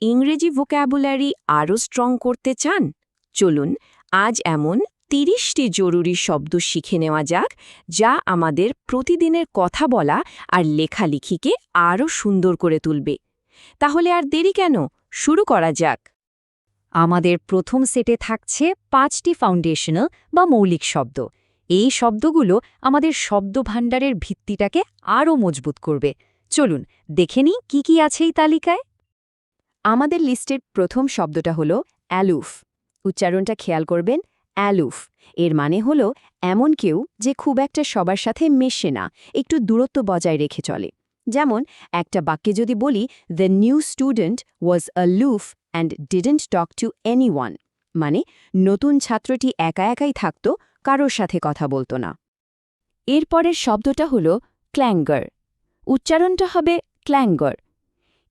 ইংরেজি ভোক্যাবুলারি আরও স্ট্রং করতে চান? চলুন, আজ এমন তিরিশটি জরুরি শব্দ শিখে নেওয়া যাক, যা আমাদের প্রতিদিনের কথা বলা আর লেখালেখিকে আরও সুন্দর করে তুলবে। তাহলে আর দেরি কেন? শুরু করা যাক। আমাদের প্রথম সেটে থাকছে পাঁচটি ফাউন্ডেশনাল বা মৌলিক শব্দ। এই শব্দগুলো আমাদের শব্দভাণ্ডারের ভিত্তিটাকে আরও মজবুত করবে। চলুন, দেখে নিই কী কী আছে এই তালিকায়। আমাদের লিস্টের প্রথম শব্দটা হলো অ্যালুফ। উচ্চারণটা খেয়াল করবেন, অ্যালুফ। এর মানে হলো এমন কেউ যে খুব একটা সবার সাথে মেশে না, একটু দূরত্ব বজায় রেখে চলে। যেমন, একটা বাক্যে যদি বলি the new student was aloof and didn't talk to anyone মানে নতুন ছাত্রটি একা একাই থাকত, কারোর সাথে কথা বলতো না। এরপরের শব্দটা হলো ক্ল্যাঙ্গার। উচ্চারণটা হবে ক্ল্যাঙ্গর।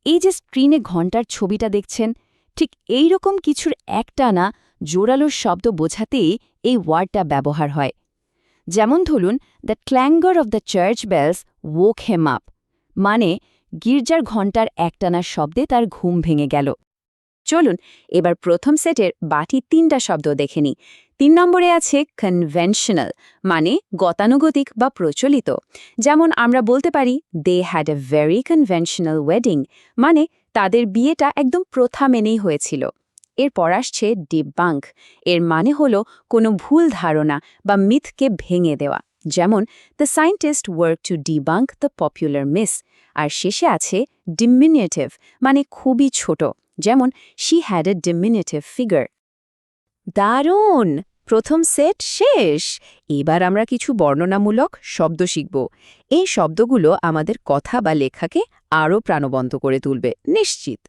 এই যে স্ক্রিনে ঘণ্টার ছবিটা দেখছেন, ঠিক এই রকম কিছুর একটা না জোরালোর শব্দ বোঝাতেই এই ওয়ার্ডটা ব্যবহার হয়। যেমন ধরুন the clangour of the church bells woke them up মানে গির্জার ঘণ্টার একটানা শব্দে তার ঘুম ভেঙে গেল। চলুন, এবার প্রথম সেটের বাটি তিনটা শব্দ দেখে নিই। তিন নম্বরে আছে কনভেনশনাল মানে গতানুগতিক বা প্রচলিত। যেমন আমরা বলতে পারি they had a very conventional wedding মানে তাদের বিয়েটা একদম প্রথা মেনেই হয়েছিল। এরপর আসছে ডিবাঙ্ক এর মানে হল কোনো ভুল ধারণা বা মিথকে ভেঙে দেওয়া। যেমন the scientist work to debunk the popular myth আর শেষে আছে ডিমিনিয়েটিভ মানে খুবই ছোট। যেমন she had a diminutive figure দারুণ! প্রথম সেট শেষ। এবার আমরা কিছু বর্ণনামূলক শব্দ শিখব। এই শব্দগুলো আমাদের কথা বা লেখাকে আরও প্রাণবন্ত করে তুলবে, নিশ্চিত।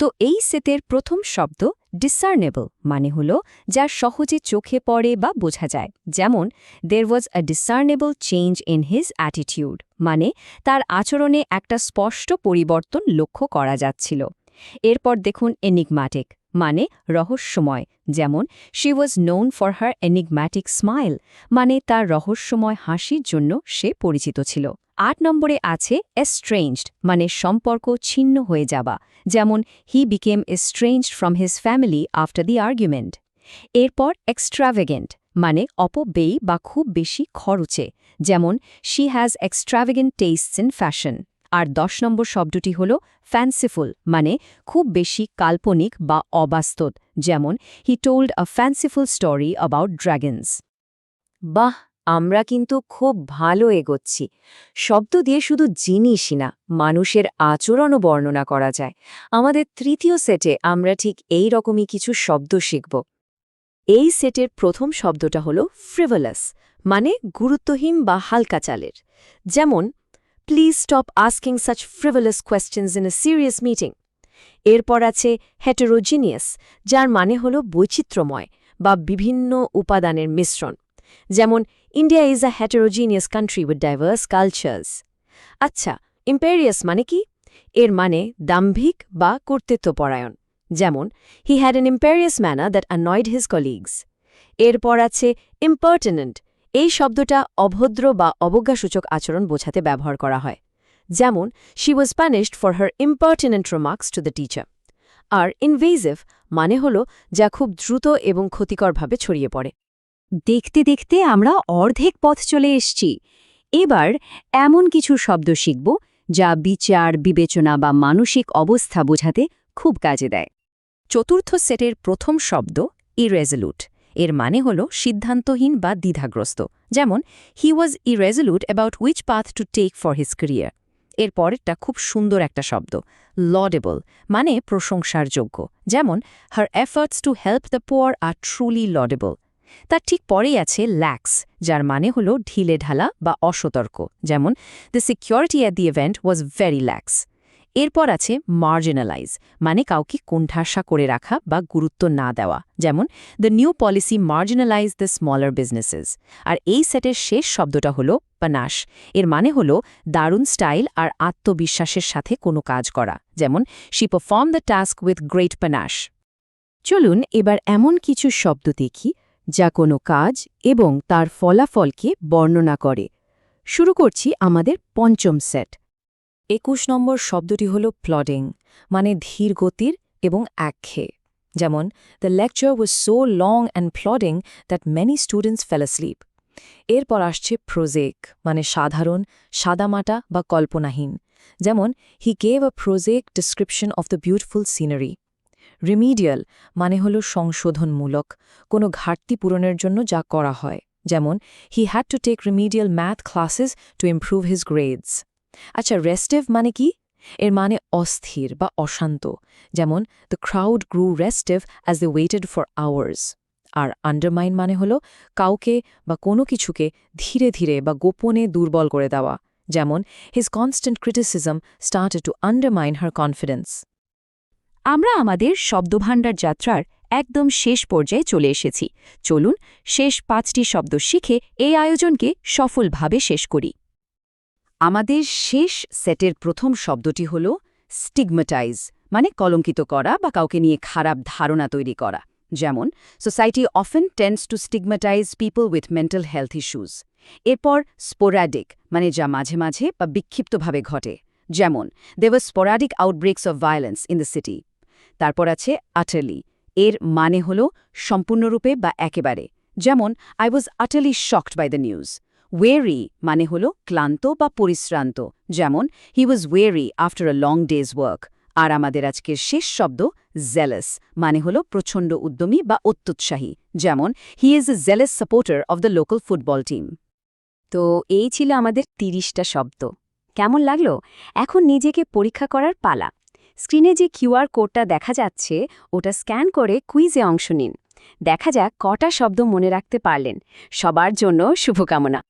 তো এই সেটের প্রথম শব্দ ডিসার্নেবল মানে হল, যা সহজে চোখে পড়ে বা বোঝা যায়। যেমন there was a discernible change in his attitude মানে তার আচরণে একটা স্পষ্ট পরিবর্তন লক্ষ্য করা যাচ্ছিল। এরপর দেখুন এনিগম্যাটিক মানে রহস্যময়, যেমন she was known for her enigmatic smile মানে তার রহস্যময় হাসির জন্য সে পরিচিত ছিল। আট নম্বরে আছে এস্ট্রেঞ্জড মানে সম্পর্ক ছিন্ন হয়ে যাওয়া, যেমন he became estranged from his family after the argument এরপর এক্সট্রাভেগেন্ট মানে অপব্যয়ী বা খুব বেশি খরচে, যেমন she has extravagant tastes in fashion আর দশ নম্বর শব্দটি হল ফ্যান্সিফুল মানে খুব বেশি কাল্পনিক বা অবাস্তব, যেমন he told a fanciful story about dragons বাহ, আমরা কিন্তু খুব ভালো এগোচ্ছি। শব্দ দিয়ে শুধু জিনিসই না, মানুষের আচরণও বর্ণনা করা যায়। আমাদের তৃতীয় সেটে আমরা ঠিক এই রকমই কিছু শব্দ শিখব। এই সেটের প্রথম শব্দটা হল ফ্রিভেলাস মানে গুরুত্বহীন বা হালকা চালের। যেমন please stop asking such frivolous questions in a serious meeting এরপর আছে হেটেরোজিনিয়াস যার মানে হল বৈচিত্র্যময় বা বিভিন্ন উপাদানের মিশ্রণ। যেমন India is a heterogeneous country with diverse cultures আচ্ছা ইম্পেরিয়াস মানে কি? এর মানে দাম্ভিক বা কর্তৃত্বপরায়ণ। যেমন he had an imperious manner that annoyed his colleagues এরপর আছে ইম্পার্টেনেন্ট এই শব্দটা অভদ্র বা অবজ্ঞাসূচক আচরণ বোঝাতে ব্যবহার করা হয়। যেমন she was punished for her impertinent remarks to the teacher R invasive মানে হল, যা খুব দ্রুত এবং ক্ষতিকরভাবে ছড়িয়ে পড়ে। দেখতে দেখতে আমরা অর্ধেক পথ চলে এসছি। এবার এমন কিছু শব্দ শিখব, যা বিচার, বিবেচনা বা মানসিক অবস্থা বোঝাতে খুব কাজে দেয়। চতুর্থ সেটের প্রথম শব্দ ইরেজলুট এর মানে হল সিদ্ধান্তহীন বা দ্বিধাগ্রস্ত। যেমন he was irresolute about which path to take for his career এর পরেরটা খুব সুন্দর একটা শব্দ লডেবল মানে প্রশংসার যোগ্য। যেমন her efforts to help the poor are truly laudable তার ঠিক পরেই আছে ল্যাক্স যার মানে হল ঢিলে ঢালা বা অসতর্ক। যেমন the security at the event was very lax এরপর আছে মার্জিনালাইজ মানে কাউকে কোণঠাসা করে রাখা বা গুরুত্ব না দেওয়া, যেমন the new policy marginalize the smaller businesses আর এই সেটের শেষ শব্দটা হল পানাস এর মানে হল দারুণ স্টাইল আর আত্মবিশ্বাসের সাথে কোনো কাজ করা, যেমন she perform the task with great panache চলুন এবার এমন কিছু শব্দ দেখি যা কোনো কাজ এবং তার ফলাফলকে বর্ণনা করে। শুরু করছি আমাদের পঞ্চম সেট একুশ নম্বর শব্দটি হল প্লডিং মানে ধীর গতির এবং একঘেয়ে। যেমন the lecture was so long and plodding that many students fell sleep এরপর আসছে প্রোজেক মানে সাধারণ, সাদামাটা বা কল্পনাহীন। যেমন he gave a prosaic description of the beautiful scenery remedial মানে হল সংশোধনমূলক, কোনো ঘাটতি পূরণের জন্য যা করা হয়। যেমন he had to take remedial math classes to improve his grades আচ্ছা রেস্টিভ মানে কি? এর মানে অস্থির বা অশান্ত। যেমন the crowd grew restive as the waited for hours R undermine মানে হল কাউকে বা কোনো কিছুকে ধীরে ধীরে বা গোপনে দুর্বল করে দেওয়া। যেমন his constant criticism started to undermine her confidence আমরা আমাদের শব্দভাণ্ডার যাত্রার একদম শেষ পর্যায়ে চলে এসেছি। চলুন শেষ পাঁচটি শব্দ শিখে এই আয়োজনকে সফলভাবে শেষ করি। আমাদের শেষ সেটের প্রথম শব্দটি হল স্টিগমাটাইজ মানে কলঙ্কিত করা বা কাউকে নিয়ে খারাপ ধারণা তৈরি করা। যেমন society often tends to stigmatize people with mental health issues এরপর স্পোরাডিক মানে যা মাঝে মাঝে বা বিক্ষিপ্তভাবে ঘটে। যেমন দেওয়ার sporadic outbreaks of violence in the city তারপর আছে আটারলি এর মানে হল সম্পূর্ণরূপে বা একেবারে। যেমন I was utterly shocked by the news weary মানে হল ক্লান্ত বা পরিশ্রান্ত। যেমন he was weary after a long day's work আর আমাদের আজকের শেষ শব্দ জেলাস মানে হল প্রচণ্ড উদ্যমী বা অত্যুৎসাহী যেমন he is a zealous supporter of the local football team তো এই ছিল আমাদের তিরিশটা শব্দ। কেমন লাগল? এখন নিজেকে পরীক্ষা করার পালা। স্ক্রিনে যে কিউআর কোডটা দেখা যাচ্ছে, ওটা স্ক্যান করে কুইজে অংশ নিন। দেখা যাক কটা শব্দ মনে রাখতে পারলেন। সবার জন্য শুভকামনা।